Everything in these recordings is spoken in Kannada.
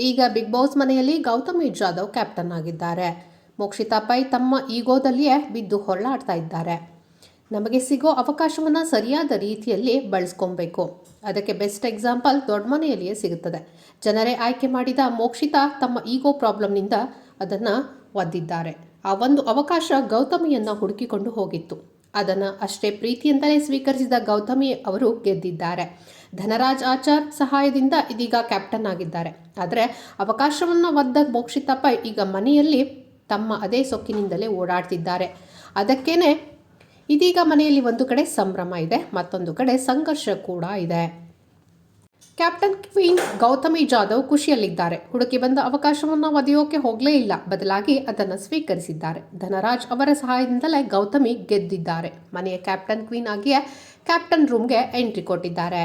ಈಗ ಬಿಗ್ ಬಾಸ್ ಮನೆಯಲ್ಲಿ ಗೌತಮಿ ಜಾಧವ್ ಕ್ಯಾಪ್ಟನ್ ಆಗಿದ್ದಾರೆ. ಮೋಕ್ಷಿತಾ ಪೈ ತಮ್ಮ ಈಗೋದಲ್ಲಿಯೇ ಬಿದ್ದು ಹೊರಳಾಡ್ತಾ ಇದ್ದಾರೆ. ನಮಗೆ ಸಿಗೋ ಅವಕಾಶವನ್ನು ಸರಿಯಾದ ರೀತಿಯಲ್ಲಿ ಬಳಸ್ಕೊಬೇಕು. ಅದಕ್ಕೆ ಬೆಸ್ಟ್ ಎಕ್ಸಾಂಪಲ್ ದೊಡ್ಡ ಮನೆಯಲ್ಲಿಯೇ ಸಿಗುತ್ತದೆ. ಜನರೇ ಆಯ್ಕೆ ಮಾಡಿದ ಮೋಕ್ಷಿತಾ ತಮ್ಮ ಈಗೋ ಪ್ರಾಬ್ಲಮ್ನಿಂದ ಅದನ್ನು ಒದ್ದಿದ್ದಾರೆ. ಆ ಒಂದು ಅವಕಾಶ ಗೌತಮಿಯನ್ನು ಹುಡುಕಿಕೊಂಡು ಹೋಗಿತ್ತು. ಅದನ್ನು ಅಷ್ಟೇ ಪ್ರೀತಿಯಿಂದಲೇ ಸ್ವೀಕರಿಸಿದ ಗೌತಮಿ ಅವರು ಗೆದ್ದಿದ್ದಾರೆ. ಧನರಾಜ್ ಆಚಾರ್ ಸಹಾಯದಿಂದ ಇದೀಗ ಕ್ಯಾಪ್ಟನ್ ಆಗಿದ್ದಾರೆ. ಆದರೆ ಅವಕಾಶವನ್ನು ಒದ್ದ ಮೋಕ್ಷಿತಪ್ಪ ಈಗ ಮನೆಯಲ್ಲಿ ತಮ್ಮ ಅದೇ ಸೊಕ್ಕಿನಿಂದಲೇ ಓಡಾಡ್ತಿದ್ದಾರೆ. ಅದಕ್ಕೇನೆ ಇದೀಗ ಮನೆಯಲ್ಲಿ ಒಂದು ಕಡೆ ಸಂಭ್ರಮ ಇದೆ, ಮತ್ತೊಂದು ಕಡೆ ಸಂಘರ್ಷ ಕೂಡ ಇದೆ. ಕ್ಯಾಪ್ಟನ್ ಕ್ವೀನ್ ಗೌತಮಿ ಜಾಧವ್ ಖುಷಿಯಲ್ಲಿದ್ದಾರೆ. ಹುಡುಕಿ ಬಂದ ಅವಕಾಶವನ್ನು ಒದೆಯೋಕೆ ಹೋಗಲೇ ಇಲ್ಲ. ಬದಲಾಗಿ ಅದನ್ನು ಸ್ವೀಕರಿಸಿದ್ದಾರೆ. ಧನರಾಜ್ ಅವರ ಸಹಾಯದಿಂದಲೇ ಗೌತಮಿ ಗೆದ್ದಿದ್ದಾರೆ. ಮನೆಯ ಕ್ಯಾಪ್ಟನ್ ಕ್ವೀನ್ ಆಗಿಯೇ ಕ್ಯಾಪ್ಟನ್ ರೂಮ್ಗೆ ಎಂಟ್ರಿ ಕೊಟ್ಟಿದ್ದಾರೆ.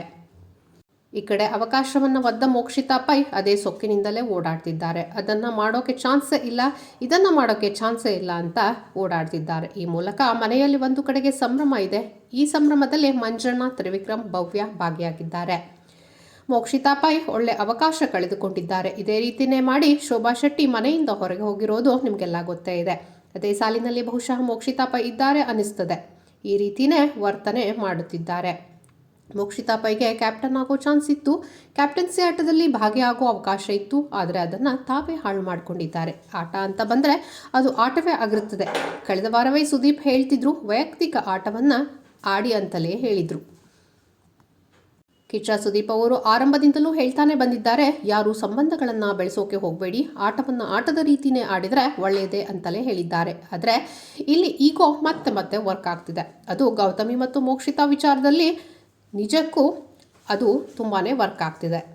ಈ ಕಡೆ ಅವಕಾಶವನ್ನು ಒದ್ದ ಮೋಕ್ಷಿತಾ ಪೈ ಅದೇ ಸೊಕ್ಕಿನಿಂದಲೇ ಓಡಾಡ್ತಿದ್ದಾರೆ. ಅದನ್ನು ಮಾಡೋಕೆ ಚಾನ್ಸೇ ಇಲ್ಲ. ಇದನ್ನು ಮಾಡೋಕೆ ಚಾನ್ಸೇ ಇಲ್ಲ ಅಂತ ಓಡಾಡ್ತಿದ್ದಾರೆ. ಈ ಮೂಲಕ ಮನೆಯಲ್ಲಿ ಒಂದು ಕಡೆಗೆ ಸಂಭ್ರಮ ಇದೆ. ಈ ಸಂಭ್ರಮದಲ್ಲಿ ಮಂಜಣ್ಣ ತ್ರಿವಿಕ್ರಮ್ ಭವ್ಯ ಭಾಗಿಯಾಗಿದ್ದಾರೆ. ಮೋಕ್ಷಿತಾ ಪೈ ಒಳ್ಳೆ ಅವಕಾಶ ಕಳೆದುಕೊಂಡಿದ್ದಾರೆ. ಇದೇ ರೀತಿನೇ ಮಾಡಿ ಶೋಭಾ ಶೆಟ್ಟಿ ಮನೆಯಿಂದ ಹೊರಗೆ ಹೋಗಿರೋದು ನಿಮಗೆಲ್ಲ ಗೊತ್ತೇ ಇದೆ. ಅದೇ ಸಾಲಿನಲ್ಲಿ ಬಹುಶಃ ಮೋಕ್ಷಿತಾ ಪೈ ಇದ್ದಾರೆ ಅನಿಸ್ತದೆ ಈ ರೀತಿನೇ ವರ್ತನೆ ಮಾಡುತ್ತಿದ್ದಾರೆ. ಮೋಕ್ಷಿತಾ ಪೈಗೆ ಕ್ಯಾಪ್ಟನ್ ಆಗೋ ಚಾನ್ಸ್ ಇತ್ತು. ಕ್ಯಾಪ್ಟನ್ಸಿ ಆಟದಲ್ಲಿ ಭಾಗಿಯಾಗೋ ಅವಕಾಶ ಇತ್ತು. ಆದರೆ ಅದನ್ನು ತಾವೇ ಹಾಳು ಮಾಡಿಕೊಂಡಿದ್ದಾರೆ. ಆಟ ಅಂತ ಬಂದರೆ ಅದು ಆಟವೇ ಆಗಿರುತ್ತದೆ. ಕಳೆದ ವಾರವೇ ಸುದೀಪ್ ಹೇಳ್ತಿದ್ರು, ವೈಯಕ್ತಿಕ ಆಟವನ್ನು ಆಡಿ ಅಂತಲೇ ಹೇಳಿದರು. ಕಿಚ್ಚ ಸುದೀಪ್ ಅವರು ಆರಂಭದಿಂದಲೂ ಹೇಳ್ತಾನೆ ಬಂದಿದ್ದಾರೆ, ಯಾರು ಸಂಬಂಧಗಳನ್ನು ಬೆಳೆಸೋಕೆ ಹೋಗಬೇಡಿ, ಆಟವನ್ನು ಆಟದ ರೀತಿನೇ ಆಡಿದರೆ ಒಳ್ಳೆಯದೇ ಅಂತಲೇ ಹೇಳಿದ್ದಾರೆ. ಆದರೆ ಇಲ್ಲಿ ಈಗೋ ಮತ್ತೆ ಮತ್ತೆ ವರ್ಕ್ ಆಗ್ತಿದೆ. ಅದು ಗೌತಮಿ ಮತ್ತು ಮೋಕ್ಷಿತಾ ವಿಚಾರದಲ್ಲಿ ನಿಜಕ್ಕೂ ಅದು ತುಂಬಾ ವರ್ಕ್ ಆಗ್ತಿದೆ.